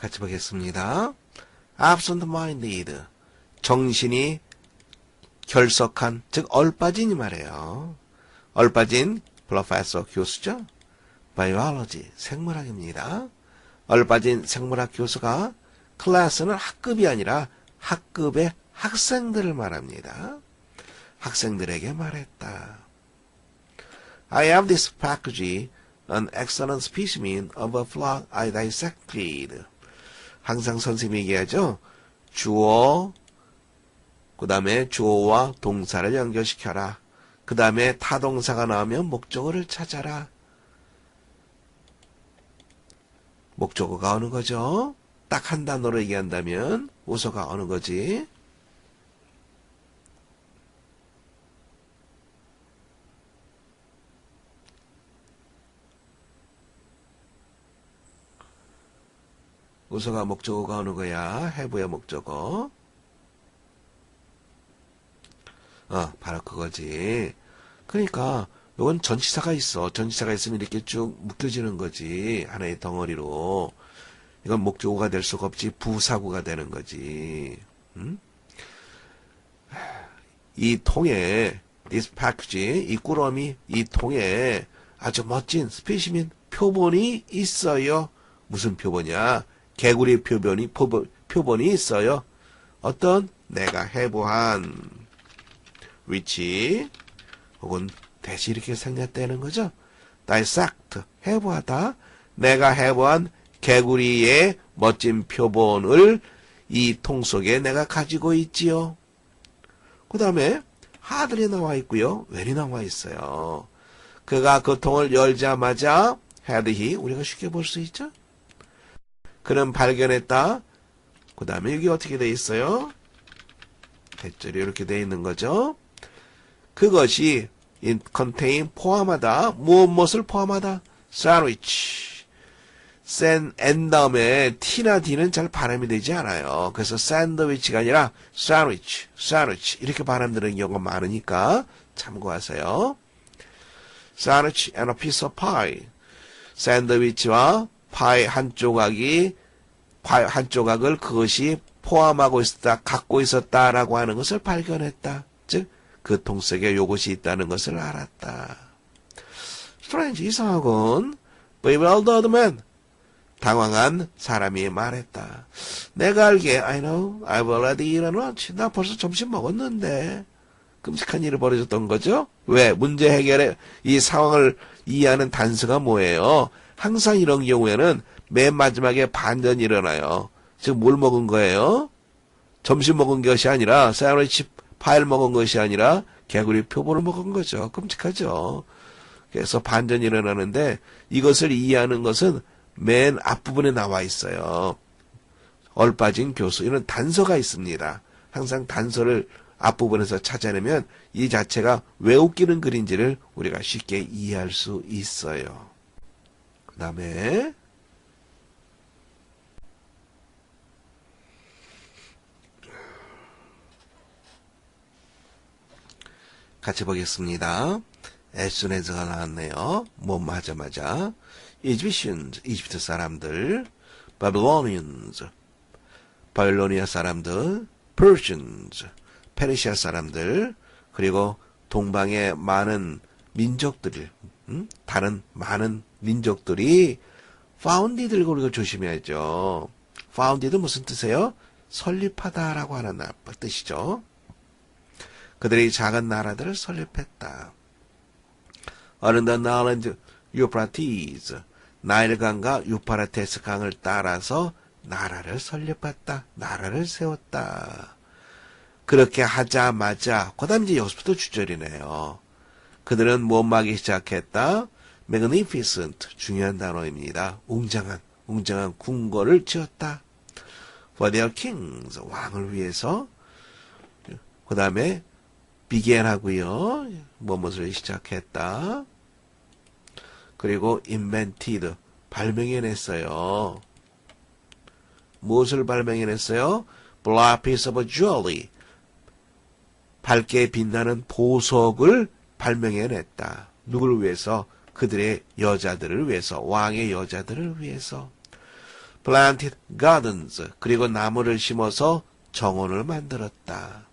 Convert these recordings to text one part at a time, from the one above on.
같이 보겠습니다. absent-minded. 정신이 결석한, 즉 얼빠진이 말이에요. 얼빠진 프로페서 교수죠. 바이올로지 생물학입니다. 얼빠진 생물학 교수가 클래스는 학급이 아니라 학급의 학생들을 말합니다. 학생들에게 말했다. I have this package, an excellent specimen of a flock I dissected. 항상 선생님이 얘기하죠. 주어, 그 다음에 주어와 동사를 연결시켜라. 그 다음에 타동사가 나오면 목적어를 찾아라. 목적어가 어느 거죠? 딱 한 단어로 얘기한다면 우서가 어느 거지? 우서가 목적어가 어느 거야? 해부의 목적어. 어, 바로 그거지. 그러니까 이건 전치사가 있어. 전치사가 있으면 이렇게 쭉 묶여지는 거지. 하나의 덩어리로. 이건 목적어가 될 수가 없지. 부사구가 되는 거지. 음? 이 통에 this package 이 꾸러미 이 통에 아주 멋진 스페시민 표본이 있어요. 무슨 표본이야? 개구리 표본이 표본, 표본이 있어요. 어떤 내가 해부한 위치 혹은 대시 이렇게 생략되는 거죠. dissect 해부하다. 내가 해부한 개구리의 멋진 표본을 이 통 속에 내가 가지고 있지요. 그 다음에 하들이 나와 있고요. 웰이 나와 있어요. 그가 그 통을 열자마자 헤드히 우리가 쉽게 볼 수 있죠. 그는 발견했다. 그 다음에 여기 어떻게 돼 있어요? 대절이 이렇게 돼 있는 거죠. 그것이 contain 포함하다. 무엇 무엇을 포함하다. sandwich. 센 n 다음에 t나 d는 잘 발음이 되지 않아요. 그래서 샌드위치가 아니라 sandwich, sandwich 이렇게 발음되는 경우가 많으니까 참고하세요. sandwich and a piece of pie. 샌드위치와 파이 한 조각이 파이 한 조각을 그것이 포함하고 있었다, 갖고 있었다라고 하는 것을 발견했다. 즉, 그 통 속에 요것이 있다는 것을 알았다. 스트레인지 이상하군. bewildered man. 당황한 사람이 말했다. 내가 알기에 I know I've already eaten lunch. 나 벌써 점심 먹었는데. 끔찍한 일이 벌어졌던 거죠. 왜? 문제 해결에 이 상황을 이해하는 단서가 뭐예요? 항상 이런 경우에는 맨 마지막에 반전이 일어나요. 즉, 뭘 먹은 거예요? 점심 먹은 것이 아니라, 샌드위치 파일 먹은 것이 아니라, 개구리 표본을 먹은 거죠. 끔찍하죠. 그래서 반전이 일어나는데, 이것을 이해하는 것은 맨 앞부분에 나와 있어요. 얼빠진 교수. 이런 단서가 있습니다. 항상 단서를 앞부분에서 찾아내면 이 자체가 왜 웃기는 글인지를 우리가 쉽게 이해할 수 있어요. 그 다음에 같이 보겠습니다. 에스네즈가 나왔네요. 몸 하자마자. Egyptians, 이집트 사람들, Babylonians, 바빌로니아 사람들, Persians, 페르시아 사람들, 그리고 동방의 많은 민족들, 음? 다른 많은 민족들이 founded를 우리가 조심해야죠. founded 무슨 뜻이에요? 설립하다라고 하는 뜻이죠. 그들이 작은 나라들을 설립했다. Nile and Euphrates, 나일강과 유파라테스 강을 따라서 나라를 설립했다. 나라를 세웠다. 그렇게 하자마자 그 다음 이제 여기서부터 주절이네요. 그들은 못막이 시작했다. magnificent 중요한 단어입니다. 웅장한 웅장한 궁궐을 지었다. for their kings 왕을 위해서 그 다음에 began 하고요. 무엇을 시작했다. 그리고 invented 발명해냈어요. 무엇을 발명해냈어요? black piece of jewelry 밝게 빛나는 보석을 발명해냈다. 누구를 위해서? 그들의 여자들을 위해서, 왕의 여자들을 위해서. planted gardens. 그리고 나무를 심어서 정원을 만들었다.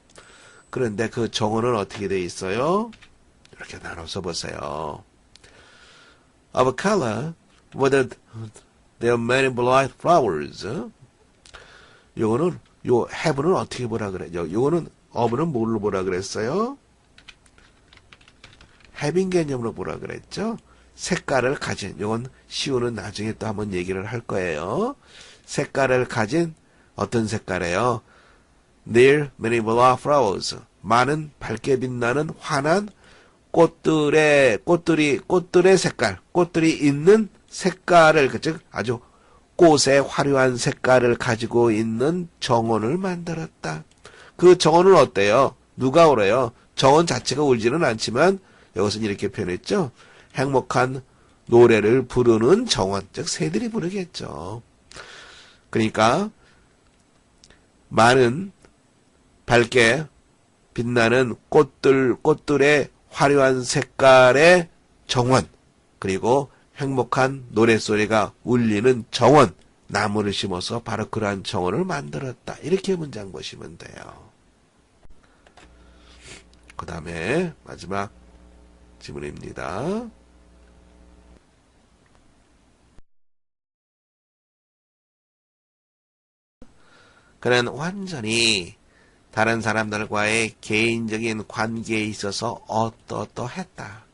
그런데 그 정원은 어떻게 돼 있어요? 이렇게 나눠서 보세요. Of color, whether there are many bright flowers. 요거는 요 have는 어떻게 보라 그래요? 요거는 of는 뭘로 보라 그랬어요? Having 개념으로 보라 그랬죠? 색깔을 가진 요건 시우는 나중에 또 한번 얘기를 할 거예요. 색깔을 가진 어떤 색깔이에요? There many bright flowers. 많은 밝게 빛나는 환한 꽃들의 꽃들이 꽃들의 색깔, 꽃들이 있는 색깔을 그즉 아주 꽃의 화려한 색깔을 가지고 있는 정원을 만들었다. 그 정원은 어때요? 누가 울어요? 정원 자체가 울지는 않지만 여기서는 이렇게 표현했죠. 행복한 노래를 부르는 정원, 즉 새들이 부르겠죠. 그러니까 많은 밝게 빛나는 꽃들, 꽃들의 화려한 색깔의 정원, 그리고 행복한 노랫소리가 울리는 정원, 나무를 심어서 바로 그러한 정원을 만들었다. 이렇게 문장 보시면 돼요. 그 다음에 마지막 지문입니다. 그는 완전히 다른 사람들과의 개인적인 관계에 있어서 어떠어떠했다.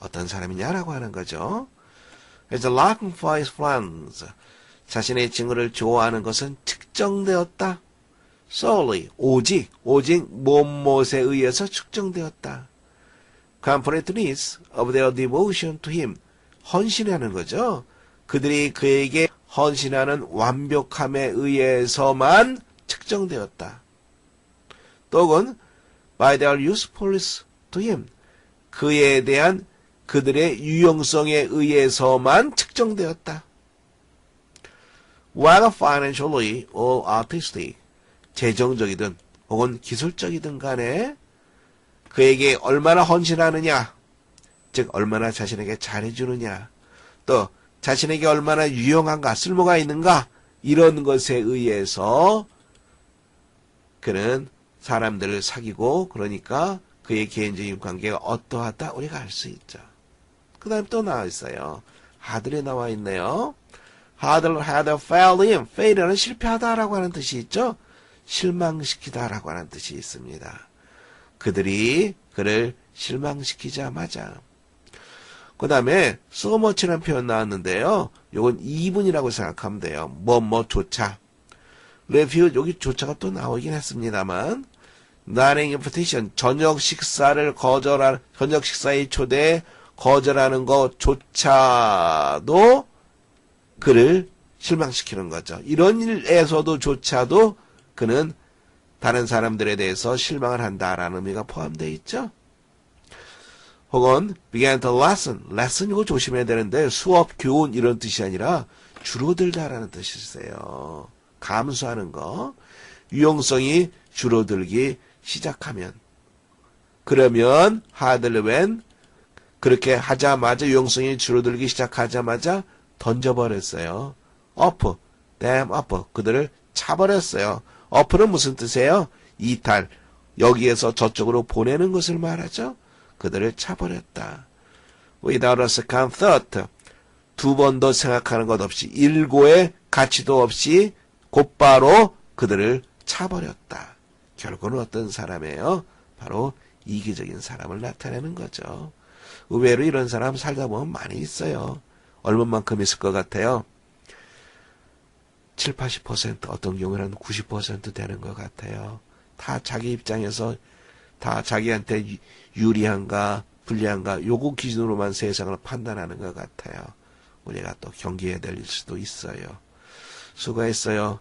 어떤 사람이냐라고 하는 거죠. 그래서 looking for his friends. 자신의 친구를 좋아하는 것은 측정되었다. solely, 오직, 오직 무엇에 의해서 측정되었다. Completeness of their devotion to him. 헌신하는 거죠. 그들이 그에게 헌신하는 완벽함에 의해서만 측정되었다. 또는 by their usefulness to him. 그에 대한 그들의 유용성에 의해서만 측정되었다. Whether financially or artistic, 재정적이든 혹은 기술적이든 간에 그에게 얼마나 헌신하느냐, 즉 얼마나 자신에게 잘해주느냐, 또 자신에게 얼마나 유용한가, 쓸모가 있는가 이런 것에 의해서 그는 사람들을 사귀고 그러니까 그의 개인적인 관계가 어떠하다 우리가 알 수 있죠. 그 다음에 또 나와 있어요. 하들에 나와 있네요. 하들 failed him. fail은 실패하다라고 하는 뜻이 있죠. 실망시키다라고 하는 뜻이 있습니다. 그들이 그를 실망시키자마자 그 다음에 so much라는 표현 나왔는데요. 요건 2분이라고 생각하면 돼요. 뭐 뭐조차 refuse 여기 조차가 또 나오긴 했습니다만 dining invitation 저녁 식사를 거절한 저녁 식사의 초대 거절하는 것조차도 그를 실망시키는 거죠. 이런 일에서도 조차도 그는 다른 사람들에 대해서 실망을 한다라는 의미가 포함되어 있죠. 혹은 began to lessen, lessen 이거 조심해야 되는데 수업, 교훈 이런 뜻이 아니라 줄어들다라는 뜻이 있어요. 감수하는 거. 유용성이 줄어들기 시작하면 그러면 하들 웬 그렇게 하자마자 유용성이 줄어들기 시작하자마자 던져버렸어요. 어프, 댐 어프 그들을 차버렸어요. 어프는 무슨 뜻이에요? 이탈 여기에서 저쪽으로 보내는 것을 말하죠. 그들을 차버렸다. without a second thought 두 번 더 생각하는 것 없이 일고의 가치도 없이 곧바로 그들을 차버렸다. 결국은 어떤 사람이에요? 바로 이기적인 사람을 나타내는 거죠. 의외로 이런 사람 살다 보면 많이 있어요. 얼마만큼 있을 것 같아요? 7, 80% 어떤 경우는 90% 되는 것 같아요. 다 자기 입장에서 다 자기한테 유리한가 불리한가 요거 기준으로만 세상을 판단하는 것 같아요. 우리가 또 경계해야 될 수도 있어요. 수고했어요.